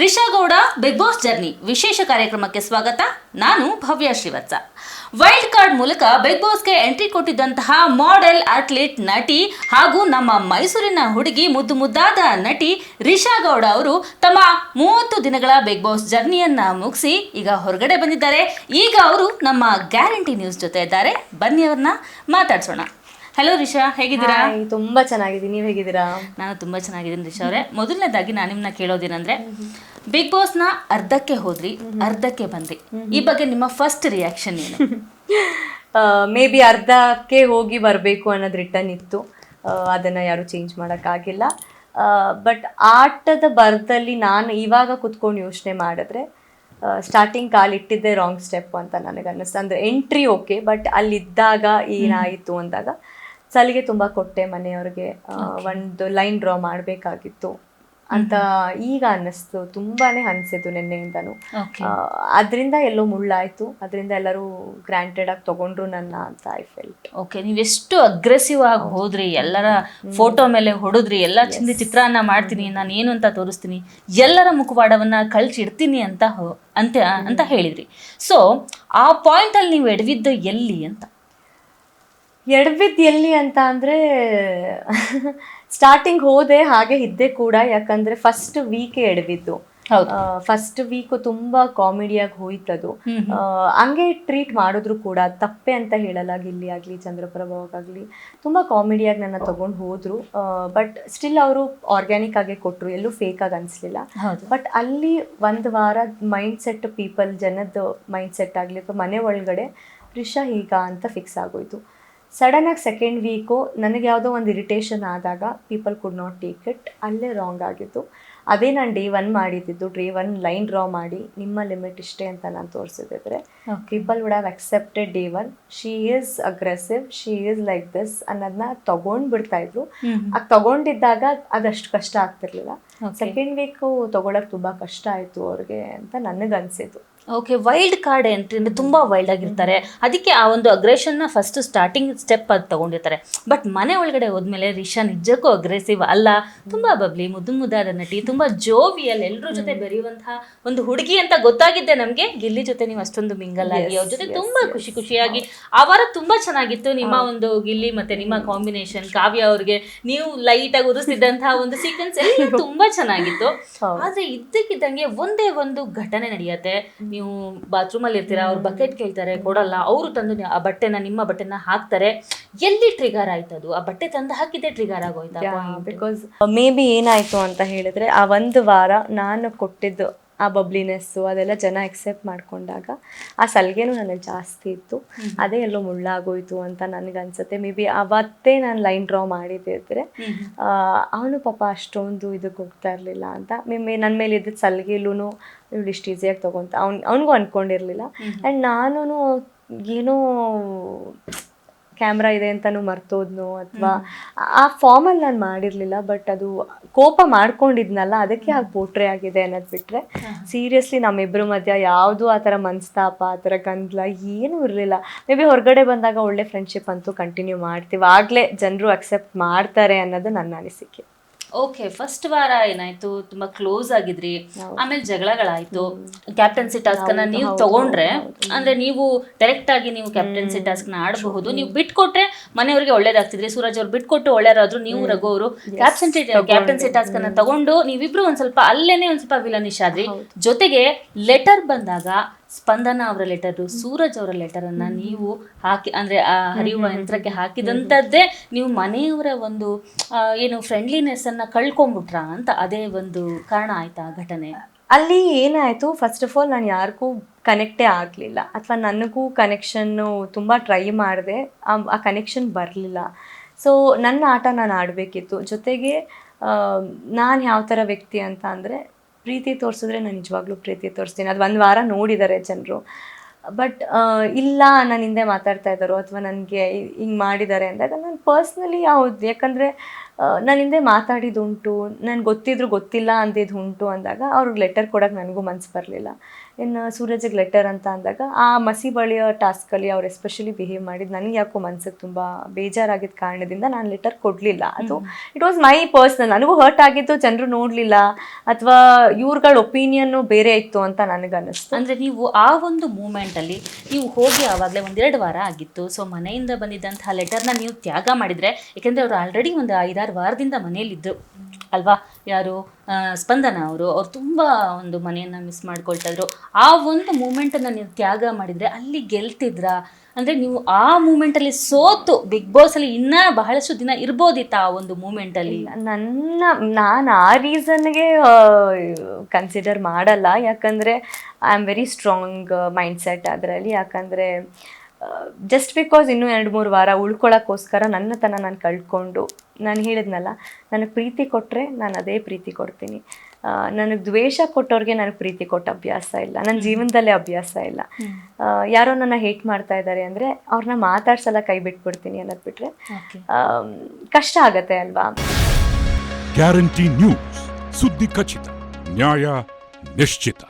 Risha Gowda Bigg Boss journey ವಿಶೇಷ ಕಾರ್ಯಕ್ರಮಕ್ಕೆ ಸ್ವಾಗತ. ನಾನು ಭವ್ಯ ಶ್ರೀವತ್ಸ. ವೈಲ್ಡ್ ಕಾರ್ಡ್ ಮೂಲಕ ಬಿಗ್ ಬಾಸ್ಗೆ ಎಂಟ್ರಿ ಕೊಟ್ಟಿದ್ದಂತಹ ಮಾಡೆಲ್ ಅಥ್ಲೀಟ್ ನಟಿ ಹಾಗೂ ನಮ್ಮ ಮೈಸೂರಿನ ಹುಡುಗಿ ಮುದ್ದು ಮುದ್ದಾದ ನಟಿ ರಿಷಾ ಗೌಡ ಅವರು ತಮ್ಮ ಮೂವತ್ತು ದಿನಗಳ ಬಿಗ್ ಬಾಸ್ ಜರ್ನಿಯನ್ನ ಮುಗಿಸಿ ಈಗ ಹೊರಗಡೆ ಬಂದಿದ್ದಾರೆ. ಈಗ ಅವರು ನಮ್ಮ ಗ್ಯಾರಂಟಿ ನ್ಯೂಸ್ ಜೊತೆ ಇದ್ದಾರೆ ಬನ್ನಿ ಅವ್ರನ್ನ ಮಾತಾಡ್ಸೋಣ. ಹಲೋ ರಿಷಾ ಹೇಗಿದ್ದೀರಾ? ತುಂಬಾ ಚೆನ್ನಾಗಿದ್ದೀನಿ. ನೀವ್ ಹೇಗಿದ್ದೀರಾ? ನಾನು ತುಂಬಾ ಚೆನ್ನಾಗಿದ್ದೀನಿ ರಿಷಾ ಅವರೇ. ಮೊದಲನೇದಾಗಿ ನಾನು ನಿಮ್ಮನ್ನ ಕೇಳೋದೇನಂದ್ರೆ ಬಿಗ್ ಬಾಸ್ನ ಅರ್ಧಕ್ಕೆ ಹೋದ್ರಿ ಅರ್ಧಕ್ಕೆ ಬಂದ್ರಿ. ಈ ಬಗ್ಗೆ ನಿಮ್ಮ ಫಸ್ಟ್ ರಿಯಾಕ್ಷನ್ ಏನು? ಮೇ ಬಿ ಅರ್ಧಕ್ಕೆ ಹೋಗಿ ಬರಬೇಕು ಅನ್ನೋದು ರಿಟರ್ನ್ ಇತ್ತು. ಆ, ಅದನ್ನ ಯಾರು ಚೇಂಜ್ ಮಾಡೋಕ್ಕಾಗಿಲ್ಲ. ಬಟ್ ಆಟದ ಬರದಲ್ಲಿ ನಾನು ಇವಾಗ ಕುತ್ಕೊಂಡು ಯೋಚನೆ ಮಾಡಿದ್ರೆ ಸ್ಟಾರ್ಟಿಂಗ್ ಕಾಲ್ ಇಟ್ಟಿದ್ದೆ ರಾಂಗ್ ಸ್ಟೆಪ್ ಅಂತ ನನಗೆ ಅನ್ನಿಸ್ತು ಅಂದ್ರೆ ಎಂಟ್ರಿ ಓಕೆ ಬಟ್ ಅಲ್ಲಿದ್ದಾಗ ಏನಾಯಿತು ಅಂದಾಗ ಸಲಿಗೆ ತುಂಬ ಕೊಟ್ಟೆ ಮನೆಯವ್ರಿಗೆ ಒಂದು ಲೈನ್ ಡ್ರಾ ಮಾಡಬೇಕಾಗಿತ್ತು. ಅಂತ ಈಗ ಅನ್ನಿಸ್ತು ತುಂಬಾನೇ ಅನಿಸಿತು ನಿನ್ನೆಯಿಂದನೂ. ಅದರಿಂದ ಎಲ್ಲೋ ಮುಳ್ಳಾಯಿತು ಅದರಿಂದ ಎಲ್ಲರೂ ಗ್ರಾಂಟೆಡ್ ಆಗಿ ತಗೊಂಡ್ರು ನನ್ನ ಅಂತ ಐ ಫೆಲ್ಟ್ ಓಕೆ ನೀವೆಷ್ಟು ಅಗ್ರೆಸಿವ್ ಆಗಿ ಹೋದ್ರಿ ಎಲ್ಲರ ಫೋಟೋ ಮೇಲೆ ಹೊಡೆದ್ರಿ ಎಲ್ಲ ಚಿಂದಿ ಚಿತ್ರಾನ್ನ ಮಾಡ್ತೀನಿ ನಾನು ಏನು ಅಂತ ತೋರಿಸ್ತೀನಿ ಎಲ್ಲರ ಮುಖವಾಡವನ್ನ ಕಳ್ಚಿಡ್ತೀನಿ ಅಂತ ಅಂತ ಅಂತ ಹೇಳಿದ್ರಿ. ಸೊ ಆ ಪಾಯಿಂಟ್ ಅಲ್ಲಿ ನೀವು ಎಡವಿದ್ದು ಎಲ್ಲಿ ಅಂತ? ಎಡವಿದ್ ಎಲ್ಲಿ ಅಂತ ಅಂದ್ರೆ ಸ್ಟಾರ್ಟಿಂಗ್ ಹೋದೆ ಹಾಗೆ ಇದ್ದೆ ಕೂಡ ಯಾಕಂದ್ರೆ ಫಸ್ಟ್ ವೀಕ್ ಎಡವಿದ್ದು ಫಸ್ಟ್ ವೀಕ್ ತುಂಬಾ ಕಾಮಿಡಿಯಾಗಿ ಹೋಯ್ತದು. ಹಂಗೆ ಟ್ರೀಟ್ ಮಾಡಿದ್ರು ಕೂಡ ತಪ್ಪೆ ಅಂತ ಹೇಳಲ್ಲ ಇಲ್ಲಿ ಆಗ್ಲಿ ಚಂದ್ರಪ್ರಭಾವಾಗ್ಲಿ ತುಂಬಾ ಕಾಮಿಡಿಯಾಗಿ ನನ್ನ ತಗೊಂಡು ಹೋದ್ರು. ಬಟ್ ಸ್ಟಿಲ್ ಅವರು ಆರ್ಗ್ಯಾನಿಕ್ ಆಗಿ ಕೊಟ್ರು ಎಲ್ಲೂ ಫೇಕ್ ಆಗಿ ಅನ್ಸ್ಲಿಲ್ಲ. ಬಟ್ ಅಲ್ಲಿ ಒಂದು ವಾರ ಮೈಂಡ್ ಸೆಟ್ ಪೀಪಲ್ ಜನದ ಮೈಂಡ್ ಸೆಟ್ ಆಗ್ಲಿ ಅಥವಾ ಮನೆ ಒಳಗಡೆ ರಿಷಾ ಹೀಗ ಅಂತ ಫಿಕ್ಸ್ ಆಗೋಯ್ತು. ಸಡನ್ ಆಗಿ ಸೆಕೆಂಡ್ ವೀಕು ನನಗೆ ಯಾವುದೋ ಒಂದು ಇರಿಟೇಷನ್ ಆದಾಗ people could not take it ಅಲ್ಲೇ ರಾಂಗ್ ಆಗಿತ್ತು ಅದೇ ನಾನು ಡೇ ಒನ್ ಮಾಡಿದ್ದು ಡೇ ಒನ್ ಲೈನ್ ಡ್ರಾ ಮಾಡಿ ನಿಮ್ಮ ಲಿಮಿಟ್ ಇಷ್ಟೇ ಅಂತ ನಾನು ತೋರಿಸಿದ್ರೆ people would have accepted day one she is aggressive she is like this ಅನ್ನೋದನ್ನ ತಗೊಂಡ್ ಬಿಡ್ತಾ ಇದ್ರು. ಅದು ತಗೊಂಡಿದ್ದಾಗ ಅದಷ್ಟು ಕಷ್ಟ ಆಗ್ತಿರ್ಲಿಲ್ಲ. ಸೆಕೆಂಡ್ ವೀಕು ತಗೊಳಕ್ ತುಂಬಾ ಕಷ್ಟ ಆಯಿತು ಅವ್ರಿಗೆ ಅಂತ ನನಗೆ ಅನ್ಸಿದ್ದು. ಓಕೆ ವೈಲ್ಡ್ ಕಾರ್ಡ್ ಎಂಟ್ರಿ ಅಂದರೆ ತುಂಬಾ ವೈಲ್ಡ್ ಆಗಿರ್ತಾರೆ. ಅದಕ್ಕೆ ಆ ಒಂದು ಅಗ್ರೆಷನ್ನ ನ ಫಸ್ಟ್ ಸ್ಟಾರ್ಟಿಂಗ್ ಸ್ಟೆಪ್ ಅದು ತಗೊಂಡಿರ್ತಾರೆ. ಬಟ್ ಮನೆ ಒಳಗಡೆ ಹೋದ್ಮೇಲೆ ರಿಷಾ ನಿಜಕ್ಕೂ ಅಗ್ರೆಸಿವ್ ಅಲ್ಲ. ತುಂಬಾ ಬಬ್ಲಿ ಮುದ್ದು ಮುದ್ದಾದ ನಟಿ ತುಂಬಾ ಜೋವಿಯಲ್ ಎಲ್ಲರ ಜೊತೆ ಬೆರೆಯುವಂತಹ ಒಂದು ಹುಡುಗಿ ಅಂತ ಗೊತ್ತಾಗಿದ್ದೆ ನಮಗೆ. ಗಿಲ್ಲಿ ಜೊತೆ ನೀವು ಅಷ್ಟೊಂದು ಮಿಂಗಲ್ ಆಗಿ ಅವ್ರ ಜೊತೆ ತುಂಬಾ ಖುಷಿ ಖುಷಿಯಾಗಿ. ಅವರ ವಾರ ತುಂಬಾ ಚೆನ್ನಾಗಿತ್ತು. ನಿಮ್ಮ ಒಂದು ಗಿಲ್ಲಿ ಮತ್ತೆ ನಿಮ್ಮ ಕಾಂಬಿನೇಷನ್ ಕಾವ್ಯ ಅವ್ರಿಗೆ ನೀವು ಲೈಟ್ ಆಗಿ ಉದಿಸ್ತಿದ್ದಂತಹ ಒಂದು ಸೀಕ್ವೆನ್ಸ್ ಎಲ್ಲ ತುಂಬಾ ಚೆನ್ನಾಗಿತ್ತು. ಆದ್ರೆ ಇದ್ದಕ್ಕಿದ್ದಂಗೆ ಒಂದೇ ಒಂದು ಘಟನೆ ನಡೆಯುತ್ತೆ. ನೀವು ಬಾತ್ರೂಮಲ್ಲಿ ಇರ್ತೀರಾ ಅವ್ರು ಬಕೆಟ್ ಕೇಳ್ತಾರೆ ಕೊಡಲ್ಲ ಅವರು ತಂದು ಆ ಬಟ್ಟೆನ ನಿಮ್ಮ ಬಟ್ಟೆನ ಹಾಕ್ತಾರೆ. ಎಲ್ಲಿ ಟ್ರಿಗರ್ ಆಯ್ತು ಅದು? ಆ ಬಟ್ಟೆ ತಂದು ಹಾಕಿದ್ದೆ ಟ್ರಿಗರ್ ಆಗೋಯ್ತಾ? ಬಿಕಾಸ್ ಮೇ ಬಿ ಏನಾಯ್ತು ಅಂತ ಹೇಳಿದ್ರೆ ಆ ಒಂದು ವಾರ ನಾನು ಕೊಟ್ಟಿದ್ದು ಆ ಬಬ್ಲಿನೆಸ್ಸು ಅದೆಲ್ಲ ಜನ ಎಕ್ಸೆಪ್ಟ್ ಮಾಡ್ಕೊಂಡಾಗ ಆ ಸಲ್ಗೆನೂ ನನಗೆ ಜಾಸ್ತಿ ಇತ್ತು. ಅದೇ ಎಲ್ಲೋ ಮುಳ್ಳಾಗೋಯ್ತು ಅಂತ ನನಗೆ ಅನ್ಸುತ್ತೆ. ಮೇ ಬಿ ಅವತ್ತೇ ನಾನು ಲೈನ್ ಡ್ರಾ ಮಾಡಿದ್ದಿದ್ರೆ ಅವನು ಪಾಪ ಅಷ್ಟೊಂದು ಇದಕ್ಕೆ ಹೋಗ್ತಾ ಇರಲಿಲ್ಲ ಅಂತ. ಮೇ ಮೇ ನನ್ನ ಮೇಲೆ ಇದ್ದ ಸಲ್ಗೆಲೂ ಇವಳು ಇಷ್ಟು ಈಸಿಯಾಗಿ ತೊಗೊಂತ ಅವ್ನು ಅವನಿಗೂ ಅಂದ್ಕೊಂಡಿರಲಿಲ್ಲ ಆ್ಯಂಡ್ ನಾನು ಏನೋ ಕ್ಯಾಮ್ರಾ ಇದೆ ಅಂತಾನು ಮರ್ತೋದ್ನು ಅಥವಾ ಆ ಫಾರ್ಮಲ್ಲಿ ನಾನು ಮಾಡಿರಲಿಲ್ಲ ಬಟ್ ಅದು ಕೋಪ ಮಾಡ್ಕೊಂಡಿದ್ನಲ್ಲ ಅದಕ್ಕೆ ಆಗ ಪೋಟ್ರೆ ಆಗಿದೆ ಅನ್ನೋದು ಬಿಟ್ರೆ ಸೀರಿಯಸ್ಲಿ ನಮ್ಮಿಬ್ಬರ ಮಧ್ಯ ಯಾವುದು ಆ ತರ ಮನಸ್ತಾಪ ಆ ತರ ಗಂದ್ಲ ಏನೂ ಇರಲಿಲ್ಲ. ಮೇ ಬಿ ಹೊರಗಡೆ ಬಂದಾಗ ಒಳ್ಳೆ ಫ್ರೆಂಡ್ಶಿಪ್ ಅಂತೂ ಕಂಟಿನ್ಯೂ ಮಾಡ್ತೀವಿ. ಆಗ್ಲೇ ಜನರು ಅಕ್ಸೆಪ್ಟ್ ಮಾಡ್ತಾರೆ ಅನ್ನೋದು ನನ್ನ ಅನಿಸಿಕೆ. ಓಕೆ ಫಸ್ಟ್ ವಾರ ಏನಾಯ್ತು? ತುಂಬಾ ಕ್ಲೋಸ್ ಆಗಿದ್ರಿ. ಆಮೇಲೆ ಜಗಳಗಳಾಯ್ತು. ಕ್ಯಾಪ್ಟನ್ಸಿ ಟಾಸ್ಕ್ ಅನ್ನ ನೀವು ತಗೊಂಡ್ರೆ ಅಂದ್ರೆ ನೀವು ಡೈರೆಕ್ಟ್ ಆಗಿ ನೀವು ಕ್ಯಾಪ್ಟನ್ಸಿ ಟಾಸ್ಕ್ನ ಆಡಬಹುದು. ನೀವು ಬಿಟ್ಕೊಟ್ರೆ ಮನೆಯವರಿಗೆ ಒಳ್ಳೇದಾಗ್ತಿದ್ರಿ. ಸೂರಜ್ ಅವ್ರು ಬಿಟ್ಕೊಟ್ಟು ಒಳ್ಳೆಯರಾದ್ರು ನೀವು ರಘು ಅವರು ಕ್ಯಾಪ್ಟನ್ಸಿ ಕ್ಯಾಪ್ಟನ್ಸಿ ಟಾಸ್ಕ್ ಅನ್ನ ತಗೊಂಡು ನೀವಿಬ್ರು ಒಂದ್ ಸ್ವಲ್ಪ ಅಲ್ಲೇನೆ ಒಂದ್ ಸ್ವಲ್ಪ ವಿಲನಿಶ್ ಆದ್ರಿ. ಜೊತೆಗೆ ಲೆಟರ್ ಬಂದಾಗ ಸ್ಪಂದನ ಅವರ ಲೆಟರ್ ಸೂರಜ್ ಅವರ ಲೆಟರ್ ಅನ್ನ ನೀವು ಹಾಕಿ ಅಂದ್ರೆ ಆ ಹರಿಯುವ ಯಂತ್ರಕ್ಕೆ ಹಾಕಿದಂಥದ್ದೇ ನೀವು ಮನೆಯವರ ಒಂದು ಏನು ಫ್ರೆಂಡ್ಲಿನೆಸ್ ಅನ್ನ ಕಳ್ಕೊಂಡ್ಬಿಟ್ರ ಅಂತ ಅದೇ ಒಂದು ಕಾರಣ ಆಯ್ತಾ ಆ ಘಟನೆ? ಅಲ್ಲಿ ಏನಾಯಿತು? ಫಸ್ಟ್ ಆಫ್ ಆಲ್ ನಾನು ಯಾರಿಗೂ ಕನೆಕ್ಟೇ ಆಗಲಿಲ್ಲ. ಅಥವಾ ನನಗೂ ಕನೆಕ್ಷನ್ನು ತುಂಬ ಟ್ರೈ ಮಾಡಿದೆ. ಆ ಕನೆಕ್ಷನ್ ಬರಲಿಲ್ಲ. ಸೊ ನನ್ನ ಆಟ ನಾನು ಆಡಬೇಕಿತ್ತು. ಜೊತೆಗೆ ನಾನು ಯಾವ ಥರ ವ್ಯಕ್ತಿ ಅಂತ ಅಂದರೆ ಪ್ರೀತಿ ತೋರಿಸಿದ್ರೆ ನಾನು ನಿಜವಾಗ್ಲೂ ಪ್ರೀತಿ ತೋರಿಸ್ತೀನಿ. ಅದು ಒಂದು ವಾರ ನೋಡಿದ್ದಾರೆ ಜನರು. ಬಟ್ ಇಲ್ಲ ನನ್ನ ಹಿಂದೆ ಮಾತಾಡ್ತಾ ಇದ್ದಾರೋ, ಅಥವಾ ನನಗೆ ಹಿಂಗೆ ಮಾಡಿದ್ದಾರೆ ಅಂದಾಗ ನಾನು ಪರ್ಸ್ನಲಿ ಯಾವುದು, ಯಾಕಂದರೆ ನನ್ನ ಹಿಂದೆ ಮಾತಾಡಿದುಂಟು ನನ್ಗೆ ಗೊತ್ತಿದ್ರು ಗೊತ್ತಿಲ್ಲ ಅಂದಿದ್ದು ಉಂಟು ಅಂದಾಗ ಅವ್ರಿಗೆ ಲೆಟರ್ ಕೊಡೋಕೆ ನನಗೂ ಮನ್ಸು ಬರಲಿಲ್ಲ. ಇನ್ನು ಸೂರಜಿಗೆ ಲೆಟರ್ ಅಂತ ಅಂದಾಗ ಆ ಮಸಿ ಬಳಿಯೋ ಟಾಸ್ಕಲ್ಲಿ ಅವ್ರು ಎಸ್ಪೆಷಲಿ ಬಿಹೇವ್ ಮಾಡಿದ್ದು ನನಗೆ ಯಾಕೋ ಮನ್ಸಿಗೆ ತುಂಬ ಬೇಜಾರಾಗಿದ್ದ ಕಾರಣದಿಂದ ನಾನು ಲೆಟರ್ ಕೊಡಲಿಲ್ಲ. ಅದು ಇಟ್ ವಾಸ್ ಮೈ ಪರ್ಸ್ನಲ್ ನನಗೂ ಹರ್ಟ್ ಆಗಿದ್ದು ಜನರು ನೋಡಲಿಲ್ಲ ಅಥವಾ ಇವ್ರುಗಳ ಒಪಿನಿಯನ್ನು ಬೇರೆ ಇತ್ತು ಅಂತ ನನಗನ್ನಿಸ್ತು ಅಂದರೆ ಅಂದ್ರೆ ನೀವು ಆ ಒಂದು ಮೂಮೆಂಟಲ್ಲಿ ನೀವು ಹೋಗಿ ಆವಾಗಲೇ ಒಂದೆರಡು ವಾರ ಆಗಿತ್ತು. ಸೊ ಮನೆಯಿಂದ ಬಂದಿದ್ದಂತಹ ಲೆಟರ್ನ ನೀವು ತ್ಯಾಗ ಮಾಡಿದರೆ ಯಾಕೆಂದರೆ ಅವರು ಆಲ್ರೆಡಿ ಒಂದು ಐದಾರು ವಾರದಿಂದ ಮನೆಯಲ್ಲಿದ್ದರು ಅಲ್ವಾ? ಯಾರು? ಸ್ಪಂದನ ಅವರು. ಅವ್ರು ತುಂಬ ಒಂದು ಮನೆಯನ್ನು ಮಿಸ್ ಮಾಡ್ಕೊಳ್ತಾ ಇದ್ರು. ಆ ಒಂದು ಮೂಮೆಂಟನ್ನು ನೀವು ತ್ಯಾಗ ಮಾಡಿದರೆ ಅಲ್ಲಿ ಗೆಲ್ತಿದ್ರಾ? ಅಂದರೆ ನೀವು ಆ ಮೂಮೆಂಟಲ್ಲಿ ಸೋತು ಬಿಗ್ ಬಾಸಲ್ಲಿ ಇನ್ನೂ ಬಹಳಷ್ಟು ದಿನ ಇರ್ಬೋದಿತ್ತ ಆ ಒಂದು ಮೂಮೆಂಟಲ್ಲಿ ನನ್ನ, ನಾನು ಆ ರೀಸನ್ಗೆ ಕನ್ಸಿಡರ್ ಮಾಡಲ್ಲ. ಯಾಕಂದರೆ I am very strong mind set ಅದರಲ್ಲಿ. ಯಾಕಂದರೆ ಜಸ್ಟ್ ಬಿಕಾಸ್ ಇನ್ನೂ ಎರಡು ಮೂರು ವಾರ ಉಳ್ಕೊಳ್ಳೋಕ್ಕೋಸ್ಕರ ನನ್ನತನ ನಾನು ಕಳ್ಕೊಂಡು ನಾನು ಹೇಳಿದ್ನಲ್ಲ ನನಗೆ ಪ್ರೀತಿ ಕೊಟ್ಟರೆ ನಾನು ಅದೇ ಪ್ರೀತಿ ಕೊಡ್ತೀನಿ. ನನಗೆ ದ್ವೇಷ ಕೊಟ್ಟವ್ರಿಗೆ ನನಗೆ ಪ್ರೀತಿ ಕೊಟ್ಟ ಅಭ್ಯಾಸ ಇಲ್ಲ. ನನ್ನ ಜೀವನದಲ್ಲೇ ಅಭ್ಯಾಸ ಇಲ್ಲ. ಯಾರೋ ನನ್ನ ಹೇಟ್ ಮಾಡ್ತಾ ಇದ್ದಾರೆ ಅಂದರೆ ಅವ್ರನ್ನ ಮಾತಾಡ್ಸಲ್ಲ ಕೈ ಬಿಟ್ಬಿಡ್ತೀನಿ ಅನ್ನೋದು ಬಿಟ್ಟರೆ ಕಷ್ಟ ಆಗತ್ತೆ ಅಲ್ವಾ? ಗ್ಯಾರಂಟಿ ನ್ಯೂಸ್ ಸುದ್ದಿ ಖಚಿತ ನ್ಯಾಯ ನಿಶ್ಚಿತ.